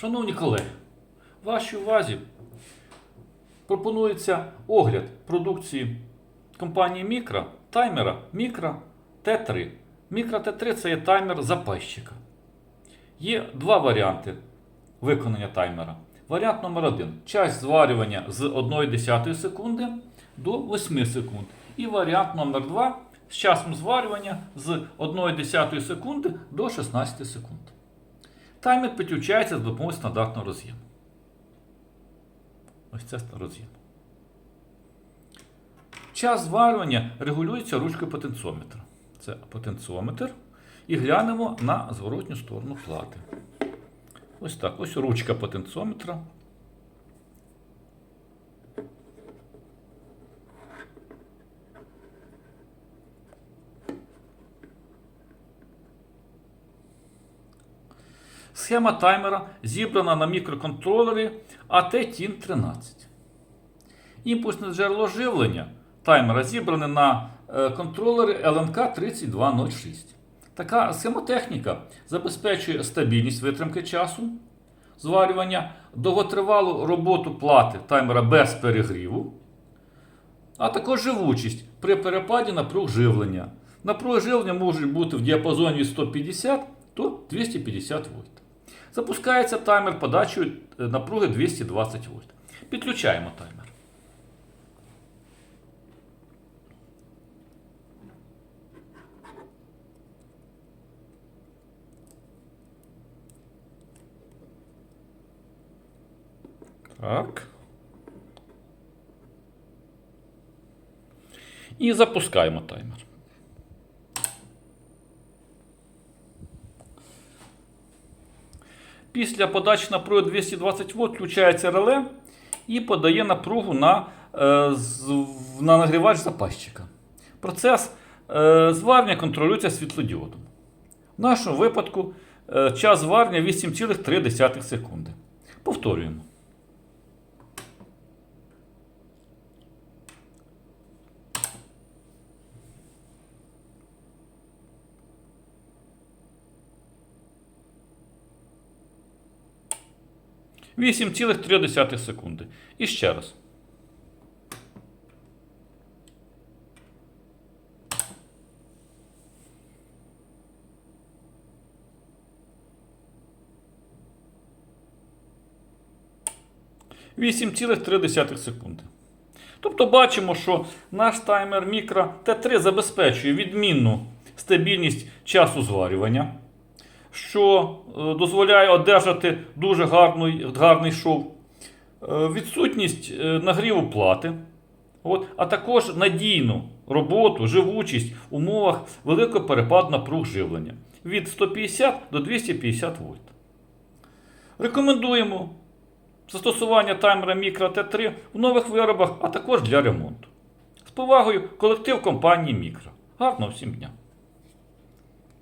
Шановні колеги, вашій увазі пропонується огляд продукції компанії Мікро таймера Мікро Т3. Мікро Т3 це є таймер запайщика. Є два варіанти виконання таймера. Варіант номер один час зварювання з 1,1 секунди до 8 секунд. І варіант номер 2 з часом зварювання з 1,1 секунди до 16 секунд. Таймер підключається за допомогою стандартного роз'єму. Ось це роз'єм. Час зварювання регулюється ручкою потенціометра. Це потенціометр. І глянемо на зворотню сторону плати. Ось так. Ось ручка потенціометра. Схема таймера зібрана на мікроконтролері AT-TIN13. Імпульсне джерело живлення таймера зібране на контролері LNK 3206. Така схемотехніка забезпечує стабільність витримки часу, зварювання, довготривалу роботу плати таймера без перегріву, а також живучість при перепаді напруг живлення. Напруги живлення можуть бути в діапазоні від 150 до 250 вольт. Запускається таймер подачею напруги 220 вольт. Підключаємо таймер. Так. І запускаємо таймер. Після подачі напруги 220 В включається реле і подає напругу на, е, на нагрівач запасчика. Процес е, зварення контролюється світлодіодом. В нашому випадку е, час зварення 8,3 секунди. Повторюємо. Вісім цілих три десятих секунди. І ще раз. Вісім цілих секунди. Тобто бачимо, що наш таймер мікро Т3 забезпечує відмінну стабільність часу зварювання, що е, дозволяє одержати дуже гарний, гарний шов, е, відсутність е, нагріву плати, от, а також надійну роботу, живучість в умовах великого перепаду напруг живлення від 150 до 250 вольт. Рекомендуємо застосування таймера Micro T3 в нових виробах, а також для ремонту. З повагою колектив компанії Micro. Гарного всім дня!